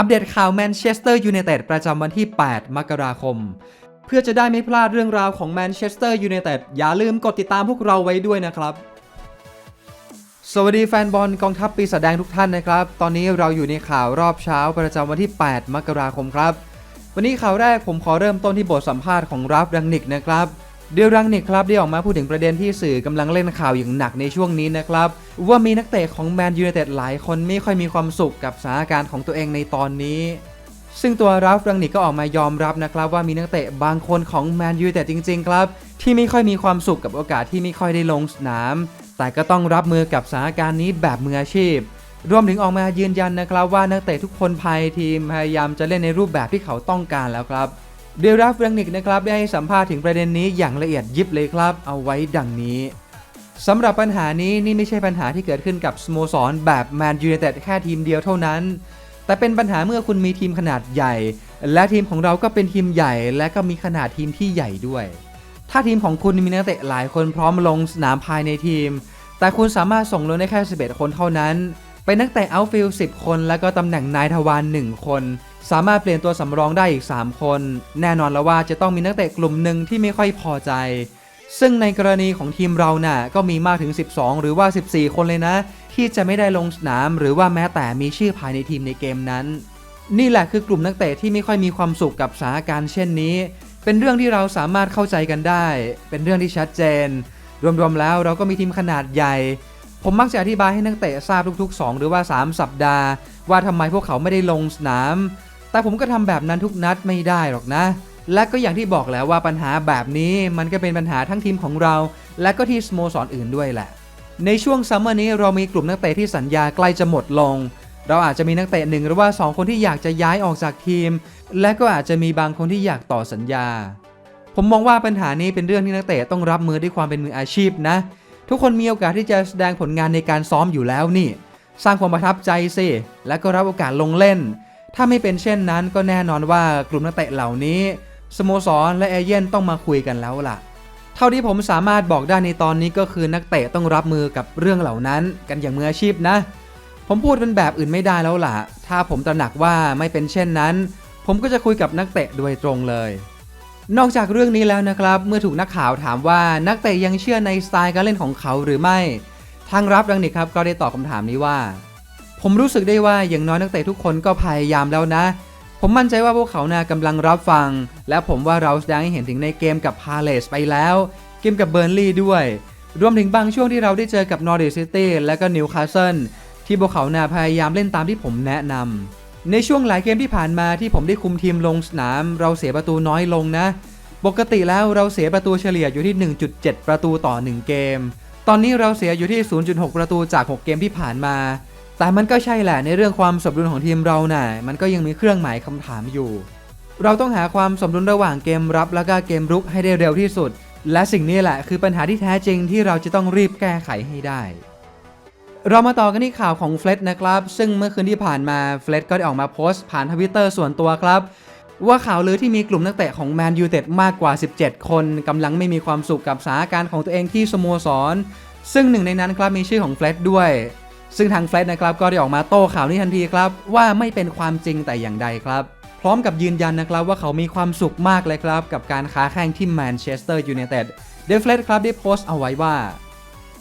อัปเดตข่าวแมนเชสเตอร์ยูไนเต็ดประจำวันที่ 8 มกราคม เพื่อจะได้ไม่พลาดเรื่องราวของแมนเชสเตอร์ยูไนเต็ดอย่าลืมกดติดตามพวกเราไว้ด้วยนะครับ สวัสดีแฟนบอลกองทัพปีศาจแดงทุกท่านนะครับ ตอนนี้เราอยู่ในข่าวรอบเช้าประจำวันที่ 8 มกราคมครับ วันนี้ข่าวแรกผมขอเริ่มต้นที่บทสัมภาษณ์ของราฟรังนิกนะครับ เดียรังนิกครับได้ออกมาพูดถึงประเด็นที่สื่อกำลังเล่นข่าวอย่างหนักในช่วงนี้นะครับ ว่ามีนักเตะของแมนยูไนเต็ดหลายคนไม่ค่อยมีความสุขกับสถานการณ์ของตัวเองในตอนนี้ ซึ่งตัวราฟรังนิกก็ออกมายอมรับนะครับ ว่ามีนักเตะบางคนของแมนยูไนเต็ดจริง ๆ ครับ ที่ไม่ค่อยมีความสุขกับโอกาสที่ไม่ค่อยได้ลงสนาม แต่ก็ต้องรับมือกับสถานการณ์นี้แบบมืออาชีพ รวมถึงออกมายืนยันนะครับ ว่านักเตะทุกคนภายทีมพยายามจะเล่นในรูปแบบที่เขาต้องการแล้วครับ เดลราฟรังนิกนะครับได้ให้สัมภาษณ์ถึงประเด็นนี้อย่างละเอียดยิบเลยครับ เอาไว้ดังนี้สำหรับปัญหานี้นี่ไม่ใช่ปัญหาที่เกิดขึ้นกับสโมสรแบบแมนยูไนเต็ดแค่ทีมเดียวเท่านั้น แต่เป็นปัญหาเมื่อคุณมีทีมขนาดใหญ่ และทีมของเราก็เป็นทีมใหญ่ และก็มีขนาดทีมที่ใหญ่ด้วย ถ้าทีมของคุณมีนักเตะหลายคนพร้อมลงสนามภายในทีม แต่คุณสามารถส่งลงได้แค่ 11 คนเท่านั้น เป็นนักเตะเอาฟิลด์10 คน แล้วก็ตำแหน่งนายทวาร1คน สามารถเปลี่ยนตัวสำรองได้อีก 3 คน แน่นอนแล้วว่าจะต้องมีนักเตะกลุ่มหนึ่งที่ไม่ค่อยพอใจ ซึ่งในกรณีของทีมเราน่ะก็มีมากถึง 12 หรือว่า 14 คนเลยนะ ที่จะไม่ได้ลงสนาม หรือว่าแม้แต่มีชื่อภายในทีมในเกมนั้น นี่แหละคือกลุ่มนักเตะที่ไม่ค่อยมีความสุขกับสถานการณ์เช่นนี้ เป็นเรื่องที่เราสามารถเข้าใจกันได้ เป็นเรื่องที่ชัดเจน รวมๆแล้วเราก็มีทีมขนาดใหญ่ผมมักจะอธิบายให้นักเตะทราบทุกๆ 2 หรือว่า 3 สัปดาห์ ว่าทำไมพวกเขาไม่ได้ลงสนาม แต่ผมก็ทำแบบนั้นทุกนัดไม่ได้หรอกนะ และก็อย่างที่บอกแล้วว่าปัญหาแบบนี้มันก็เป็นปัญหาทั้งทีมของเรา และก็ที่สโมสรออื่นด้วยแหละ ในช่วงซัมเมอร์นี้เรามีกลุ่มนักเตะที่สัญญาใกล้จะหมดลง เราอาจจะมีนักเตะหนึ่งหรือว่า 2 คนที่อยากจะย้ายออกจากทีม และก็อาจจะมีบางคนที่อยากต่อสัญญา ผมมองว่าปัญหานี้เป็นเรื่องที่นักเตะต้องรับมือด้วยความเป็นมืออาชีพนะ ทุกคนมีโอกาสที่จะแสดงผลงานในการซ้อมอยู่แล้วนี่ สร้างความประทับใจสิและก็รับโอกาสลงเล่น ถ้าไม่เป็นเช่นนั้นก็แน่นอนว่ากลุ่มนักเตะเหล่านี้สโมสรและเอเย่นต้องมาคุยกันแล้วล่ะ เท่าที่ผมสามารถบอกได้ในตอนนี้ก็คือนักเตะต้องรับมือกับเรื่องเหล่านั้นกันอย่างมืออาชีพนะ ผมพูดเป็นแบบอื่นไม่ได้แล้วล่ะ ถ้าผมตระหนักว่าไม่เป็นเช่นนั้น ผมก็จะคุยกับนักเตะโดยตรงเลย นอกจากเรื่องนี้แล้วนะครับ เมื่อถูกนักข่าวถามว่านักเตะยังเชื่อในสไตล์การเล่นของเขาหรือไม่ ทางรับดังนี้ครับก็ได้ตอบคำถามนี้ว่า ผมรู้สึกได้ว่าอย่างน้อยนักเตะทุกคนก็พยายามแล้วนะ ผมมั่นใจว่าพวกเขานะ่ะกำลังรับฟัง และผมว่าเราแสดงให้เห็นถึงในเกมกับพาเลสไปแล้ว เกมกับเบ r ร์นลีย์ด้วย รวมถึงบางช่วงที่เราได้เจอกับนอร์ i ซิตี้และก็นิวคาสเซิลที่พวกเขาน่ะพยายามเล่นตามที่ผมแนะนำในช่วงหลายเกมที่ผ่านมาที่ผมได้คุมทีมลงสนาม เราเสียประตูน้อยลงนะ ปกติแล้วเราเสียประตูเฉลี่ยอยู่ที่ 1.7 ประตูต่อ 1 เกม ตอนนี้เราเสียอยู่ที่ 0.6 ประตูจาก 6 เกมที่ผ่านมา แต่มันก็ใช่แหละในเรื่องความสมดุลของทีมเราน่ะมันก็ยังมีเครื่องหมายคำถามอยู่ เราต้องหาความสมดุลระหว่างเกมรับและก็เกมรุกให้ได้เร็วที่สุด และสิ่งนี้แหละคือปัญหาที่แท้จริงที่เราจะต้องรีบแก้ไขให้ได้ เรามาต่อกันที่ข่าวของเฟล็ดนะครับ ซึ่งเมื่อคืนที่ผ่านมาเฟล็ดก็ได้ออกมาโพสต์ผ่านทวิตเตอร์ส่วนตัวครับว่าข่าวลือที่มีกลุ่มนักเตะของแมนยูเต็ดมากกว่า 17 คนกำลังไม่มีความสุขกับสถานการณ์ของตัวเองที่สโมสร ซึ่งหนึ่งในนั้นครับมีชื่อของเฟล็ดด้วย ซึ่งทางเฟล็ดนะครับก็ได้ออกมาโต้ข่าวนี้ทันทีครับ ว่าไม่เป็นความจริงแต่อย่างใดครับ พร้อมกับยืนยันนะครับว่าเขามีความสุขมากเลยครับ กับการค้าแข่งที่แมนเชสเตอร์ยูไนเต็ดเดฟเฟลดครับได้โพสต์เอาไว้ว่า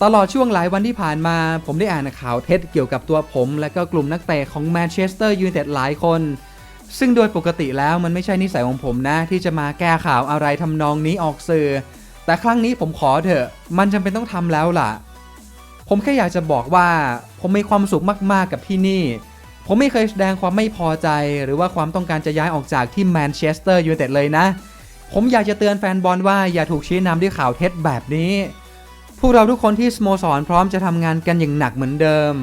ตลอดช่วงหลายวันที่ผ่านมา ผมได้อ่านข่าวเท็จเกี่ยวกับตัวผม และก็กลุ่มนักเตะของแมนเชสเตอร์ยูไนเต็ดหลายคน ซึ่งโดยปกติแล้วมันไม่ใช่นิสัยของผมนะ ที่จะมาแก้ข่าวอะไรทำนองนี้ออกสื่อแต่ครั้งนี้ผมขอเถอะ มันจำเป็นต้องทำแล้วล่ะ ผมแค่อยากจะบอกว่า ผมมีความสุขมากๆกับที่นี่ ผมไม่เคยแสดงความไม่พอใจ หรือว่าความต้องการจะย้ายออกจากที่แมนเชสเตอร์ยูไนเต็ดเลยนะ ผมอยากจะเตือนแฟนบอลว่าอย่าถูกชี้นำด้วยข่าวเท็จแบบนี้พวกเราทุกคนที่สโมสรพร้อมจะทำงานกันอย่างหนักเหมือนเดิม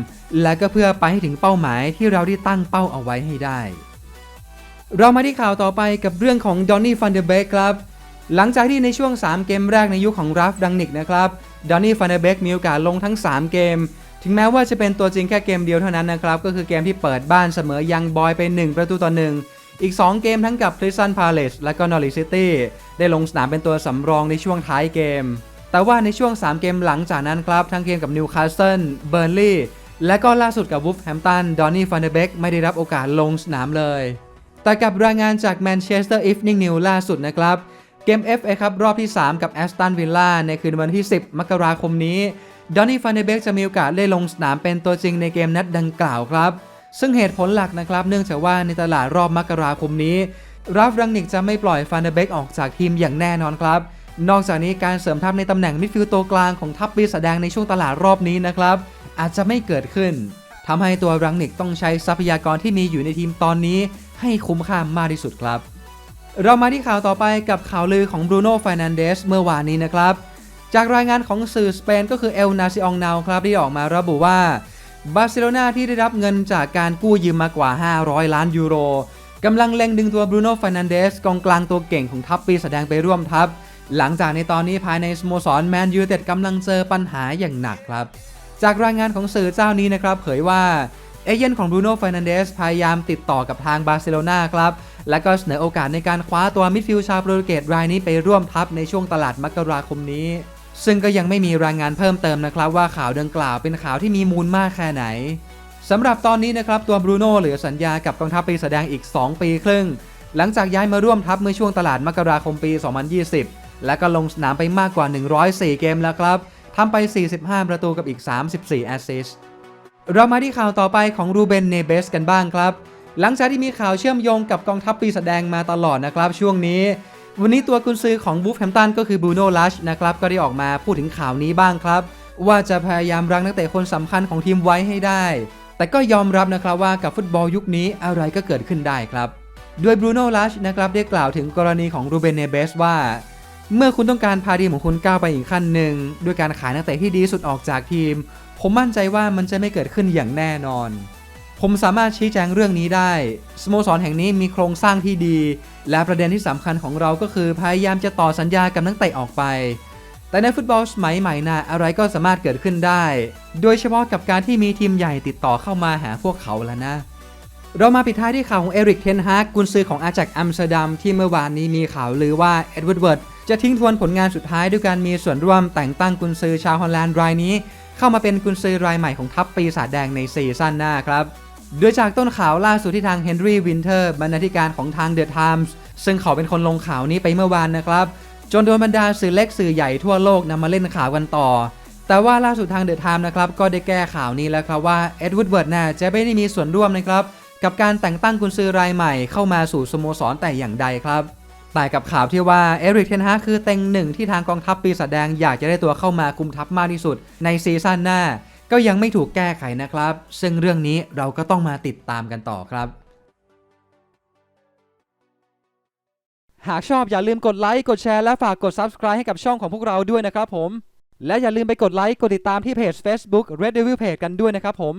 และก็เพื่อไปให้ถึงเป้าหมายที่เราได้ตั้งเป้าเอาไว้ให้ได้ เรามาที่ข่าวต่อไปกับเรื่องของดอนนี่ฟันเดเบกครับ หลังจากที่ในช่วง 3 เกมแรกในยุคของราฟดังนิกนะครับดอนนี่ฟันเดเบกมีโอกาสลงทั้ง 3 เกม ถึงแม้ว่าจะเป็นตัวจริงแค่เกมเดียวเท่านั้นนะครับก็คือเกมที่เปิดบ้านเสมอยังบอยไป 1 ประตูต่อ 1 อีก 2 เกมทั้งกับคริสตันพาเลสและก็นอริซิตี้ได้ลงสนามเป็นตัวสำรองในช่วงท้ายเกม แต่ว่าในช่วง 3 เกมหลังจากนั้นครับ ทั้งเกมกับนิวคาสเซิลเบอร์นลีย์และก็ล่าสุดกับวูฟแฮมตันดอนนี่ฟันเดเบกไม่ได้รับโอกาสลงสนามเลย แต่กับรายงานจากแมนเชสเตอร์อีฟนิ่งนิวล่าสุดนะครับเกม FA ครับรอบที่ 3 กับแอสตันวิลล่าในคืนวันที่ 10 มกราคมนี้ ดอนนี่ฟันเดเบกจะมีโอกาสได้ลงสนามเป็นตัวจริงในเกมนัดดังกล่าวครับ ซึ่งเหตุผลหลักนะครับ เนื่องจากว่าในตลาดรอบมกราคมนี้ ราฟรังนิกจะไม่ปล่อยฟันเดเบกออกจากทีมอย่างแน่นอนครับ นอกจากนี้การเสริมทัพในตำแหน่งมิดฟิลด์ตัวกลางของทัพปีศาจแดงในช่วงตลาดรอบนี้นะครับ อาจจะไม่เกิดขึ้นทำให้ตัวรังนิกต้องใช้ทรัพยากรที่มีอยู่ในทีมตอนนี้ ให้คุ้มค่ามากที่สุดครับ เรามาที่ข่าวต่อไปกับข่าวลือของบรูโน่ฟ r น a นเดสเมื่อวานนี้นะครับ จากรายงานของสื่อสเปนก็คือเอลนาซิองนาวครับที่ออกมาระบุว่าบาร์เซโลนาที่ได้รับเงินจากการกู้ยืมมากว่า 500 ล้านยูโรกำลังเล็งดึงตัวบรูโน่ฟ r น a นเดสกองกลางตัวเก่งของทัพปีแสดงไปร่วมทัพ หลังจากในตอนนี้ภายในสโมสรแมนยูเต็ดกำลังเจอปัญหาอย่างหนักครับ จากรายงานของสื่อเจ้านี้นะครับเผยว่าเอเย่นของบรูโน่ฟ r น a นเดสพยายามติดต่อกับทางบาร์เซโลนาครับ และก็เสนอโอกาสในการคว้าตัวมิดฟิลด์ชาวโปรตุเกสรายนี้ไปร่วมทัพในช่วงตลาดมกราคมนี้ ซึ่งก็ยังไม่มีรายงานเพิ่มเติมนะครับว่าข่าวดังกล่าวเป็นข่าวที่มีมูลมากแค่ไหนสำหรับตอนนี้นะครับตัวบรูโน่เหลือสัญญากับกองทัพปีแสดงอีก 2 ปีครึ่ง หลังจากย้ายมาร่วมทัพเมื่อช่วงตลาดมกราคมปี 2020 และก็ลงสนามไปมากกว่า 104 เกมแล้วครับทำไป 45 ประตูกับอีก 34 แอสซิสต์เรามาที่ข่าวต่อไปของรูเบนเนเบสกันบ้างครับ หลังจากที่มีข่าวเชื่อมโยงกับกองทัพปีแสดงมาตลอดนะครับ ช่วงนี้ วันนี้ตัวกุนซือของบูฟแฮมตันก็คือบูโน่ลัชนะครับก็ได้ออกมาพูดถึงข่าวนี้บ้างครับ ว่าจะพยายามรั้งนักเตะคนสำคัญของทีมไว้ให้ได้ แต่ก็ยอมรับนะครับว่ากับฟุตบอลยุคนี้อะไรก็เกิดขึ้นได้ครับโดยบรูโน่ลัชนะครับได้กล่าวถึงกรณีของรูเบนเนเบสว่า เมื่อคุณต้องการพาทีมของคุณก้าวไปอีกขั้นหนึ่งด้วยการขายนักเตะที่ดีสุดออกจากทีม ผมมั่นใจว่ามันจะไม่เกิดขึ้นอย่างแน่นอน ผมสามารถชี้แจงเรื่องนี้ได้ สโมสรแห่งนี้มีโครงสร้างที่ดี และประเด็นที่สำคัญของเราก็คือพยายามจะต่อสัญญากับนักเตะออกไป แต่ในฟุตบอลสมัยใหม่นะอะไรก็สามารถเกิดขึ้นได้ โดยเฉพาะกับการที่มีทีมใหญ่ติดต่อเข้ามาหาพวกเขาแล้วนะ เรามาปิดท้ายที่ข่าวของเอริกเทนฮากกุนซือของอาแจ็กอัมสเตอร์ดัมที่เมื่อวานนี้มีข่าวลือว่าเอ็ดเวิร์ดเวิร์ดจะทิ้งทวนผลงานสุดท้ายด้วยการมีส่วนร่วมแต่งตั้งกุนซือชาวฮอลแลนด์รายนี้ เข้ามาเป็นกุนซือรายใหม่ของทัพปีศาจแดงในซีซั่นหน้าครับ โดยจากต้นข่าวล่าสุดที่ทางเฮนรี่วินเทอร์บรรณาธิการของทางเดอะไทมส์ซึ่งเขาเป็นคนลงข่าวนี้ไปเมื่อวานนะครับ จนโดนบรรดาสื่อเล็กสื่อใหญ่ทั่วโลกนำมาเล่นข่าวกันต่อ แต่ว่าล่าสุดทางเดอะไทม์นะครับก็ได้แก้ข่าวนี้แล้วครับว่าเอ็ดวูดเวิร์ดน่าจะไม่ได้มีส่วนร่วมนะครับกับการแต่งตั้งกุนซือรายใหม่เข้ามาสู่สโมสรแต่อย่างใดครับแต่กับข่าวที่ว่าเอริกเทนฮาคือเต็งหนึ่งที่ทางกองทัพปีศาจแดงอยากจะได้ตัวเข้ามาคุมทัพมากที่สุดในซีซั่นหน้า ก็ยังไม่ถูกแก้ไขนะครับ ซึ่งเรื่องนี้เราก็ต้องมาติดตามกันต่อครับ หากชอบอย่าลืมกดไลค์กดแชร์และฝากกด Subscribe ให้กับช่องของพวกเราด้วยนะครับผม และอย่าลืมไปกดไลค์กดติดตามที่เพจ Facebook Red Devil Page กันด้วยนะครับผม